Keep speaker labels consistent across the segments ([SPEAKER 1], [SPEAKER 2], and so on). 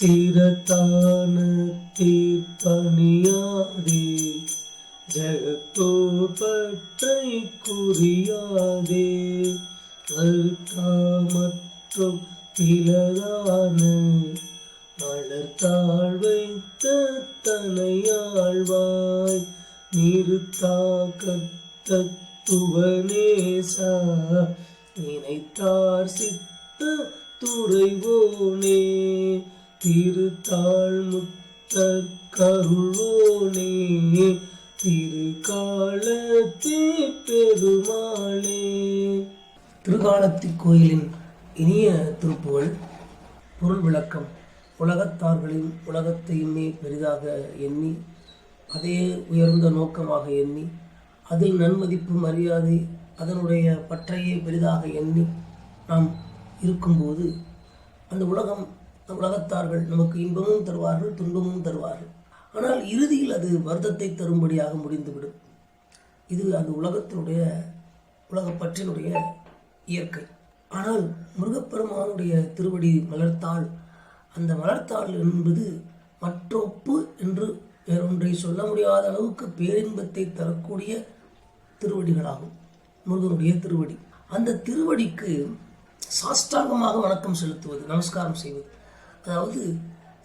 [SPEAKER 1] சிரத்தான தீர்ப்பணியாதே ஜகத்தோர் பற்றை குறியாதே வருத்தாமற்றும் பிளதான மலர்த்தாள் வைத்த தனையாழ்வாய் நிறுத்தா கத்துவனேசா நினைத்தார் சித்த துறைவோனே திருத்தாள் முத்தர் கருள்வோனே திருக்காலத்தே பெருமாளே திருகாலத்தி கோயிலின் இனிய திருப்புகள் பொருள் விளக்கம் உலகத்தார்களின் உலகத்தையுமே பெரிதாக எண்ணி அதே உயர்ந்த நோக்கமாக எண்ணி அதில் நன்மதிப்பு மரியாதை அதனுடைய பற்றையே பெரிதாக எண்ணி நாம் இருக்கும்போது அந்த உலகம் உலகத்தார்கள் நமக்கு இன்பமும் தருவார்கள் துன்பமும் தருவார்கள். ஆனால் இறுதியில் அது வருத்தத்தை தரும்படியாக முடிந்துவிடும். இது அந்த உலகத்தினுடைய உலகப்பற்றினுடைய இயற்கை. ஆனால் முருகப்பெருமானுடைய திருவடி மலர்த்தாள் அந்த மலர்த்தாள் என்பது மற்றொப்பு என்று வேறொன்றை சொல்ல முடியாத அளவுக்கு பேரின்பத்தை தரக்கூடிய திருவடிகளாகும். முருகனுடைய திருவடி. அந்த திருவடிக்கு சாஷ்டாங்கமாக வணக்கம் செலுத்துவது நமஸ்காரம் செய்வது. அதாவது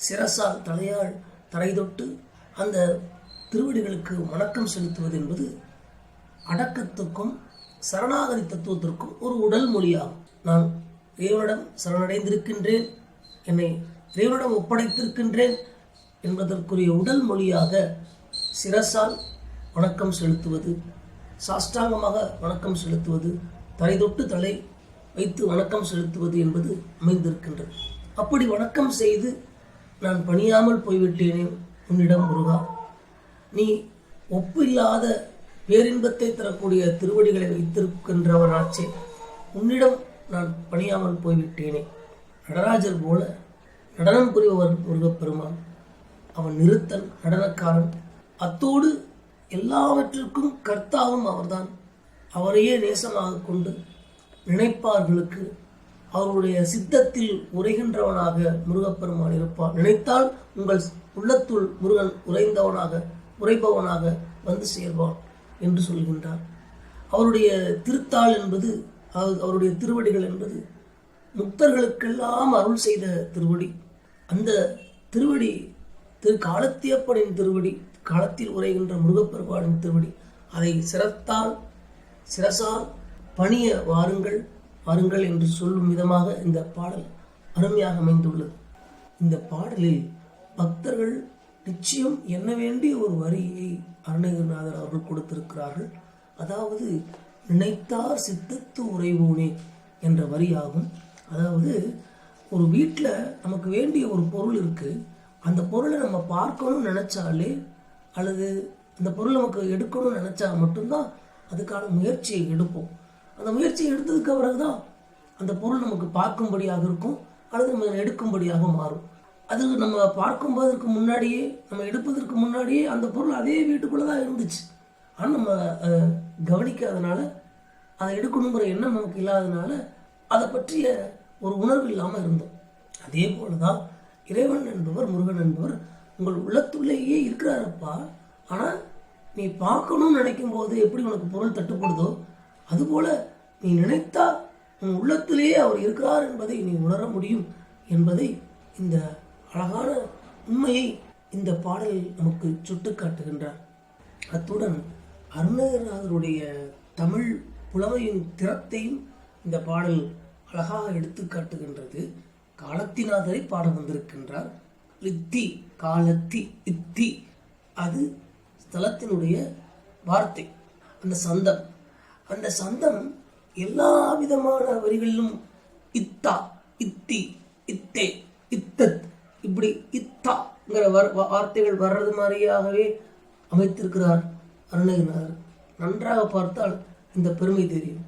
[SPEAKER 1] சிரசால் தலையால் தரை தொட்டு அந்த திருவடிகளுக்கு வணக்கம் செலுத்துவது என்பது அடக்கத்துக்கும் சரணாகதி தத்துவத்திற்கும் ஒரு உடல் மொழியாகும். நான் இறைவனிடம் சரணடைந்திருக்கின்றேன் என்னை இறைவனிடம் ஒப்படைத்திருக்கின்றேன் என்பதற்குரிய உடல் மொழியாக சிரசால் வணக்கம் செலுத்துவது சாஷ்டாங்கமாக வணக்கம் செலுத்துவது தலை தொட்டு தலை வைத்து வணக்கம் செலுத்துவது என்பது அமைந்திருக்கின்றது. அப்படி வணக்கம் செய்து நான் பணியாமல் போய்விட்டேனே உன்னிடம் முருகா. நீ ஒப்பில்லாத பேரின்பத்தை தரக்கூடிய திருவடிகளை வைத்திருக்கின்றவராச்சே உன்னிடம் நான் பணியாமல் போய்விட்டேனே. நடராஜர் போல நடனம் புரிபவர் முருகப்பெருமான். அவன் நிறுத்தன் நடனக்காரன். அத்தோடு எல்லாவற்றிற்கும் கர்த்தாவும் அவர்தான். அவரையே நேசமாக கொண்டு நினைப்பார்களுக்கு அவருடைய சித்தத்தில் உரைகின்றவனாக முருகப்பெருமான் இருப்பான் நினைத்தால் உங்கள் உள்ளத்துள் முருகன் உறைந்தவனாக உரைப்பவனாக வந்து சேர்வான் என்று சொல்கின்றார். அவருடைய திருத்தாள் என்பது அவருடைய திருவடிகள் என்பது முக்தர்களுக்கெல்லாம் அருள் செய்த திருவடி. அந்த திருவடி திரு காலத்தியப்பனின் திருவடி காலத்தில் உரைகின்ற முருகப்பெருமானின் திருவடி. அதை சிரத்தால் சிரசால் பணிய வாருங்கள். வாருங்கள் என்று சொல்லும் விதமாக இந்த பாடல் அருமையாக அமைந்துள்ளது. இந்த பாடலில் பக்தர்கள் நிச்சயம் என்ன வேண்டிய ஒரு வரியை அருணகிரிநாதர் அவர்கள் கொடுத்திருக்கிறார்கள். அதாவது நினைத்தார் சித்தத்து உறைவோனே என்ற வரியாகும். அதாவது ஒரு வீட்டில் நமக்கு வேண்டிய ஒரு பொருள் இருக்குது அந்த பொருளை நம்ம பார்க்கணும்னு நினச்சாலே அல்லது அந்த பொருள் நமக்கு எடுக்கணும்னு நினச்சா மட்டும்தான் அதுக்கான முயற்சியை எடுப்போம். அந்த முயற்சியை எடுத்ததுக்கு பிறகுதான் அந்த பொருள் நமக்கு பார்க்கும்படியாக இருக்கும் அல்லது நம்ம எடுக்கும்படியாக மாறும். அது நம்ம பார்க்கும்போதற்கு முன்னாடியே நம்ம எடுப்பதற்கு முன்னாடியே அந்த பொருள் அதே வீட்டுக்குள்ளே தான் இருந்துச்சு. ஆனால் நம்ம கவனிக்காதனால அதை எடுக்கணுங்கிற எண்ணம் நமக்கு இல்லாதனால அதை பற்றிய ஒரு உணர்வு இல்லாமல் இருந்தோம். அதே போல தான் இறைவன் என்பவர் முருகன் என்பவர் உங்கள் உள்ளத்துள்ளேயே இருக்கிறாரப்பா ஆனால் நீ பார்க்கணும்னு நினைக்கும் போது எப்படி உனக்கு பொருள் தட்டுப்படுதோ அதுபோல நீ நினைத்தால் உன் உள்ளத்திலேயே அவர் இருக்கிறார் என்பதை நீ உணர முடியும் என்பதை இந்த அழகான உண்மையை இந்த பாடலில் நமக்கு சுட்டு காட்டுகின்றார் அத்துடன் அருணகிரிநாதருடைய தமிழ் புலமையின் திறத்தையும் இந்த பாடல் அழகாக எடுத்து காட்டுகின்றது. காலத்திநாதரை பாட வந்திருக்கின்றார். லித்தி காலத்தி இத்தி அது ஸ்தலத்தினுடைய வார்த்தை. அந்த சந்தம் அந்த சந்தம் எல்லா விதமான வரிகளிலும் இத்தா இத்தி இத்தே இத்தத் இப்படி இத்தாங்கிற வர் வார்த்தைகள் வர்றது மாதிரியாகவே அமைத்திருக்கிறார் அருணகிரிநாதர். நன்றாக பார்த்தால் இந்த பெருமை தெரியும்.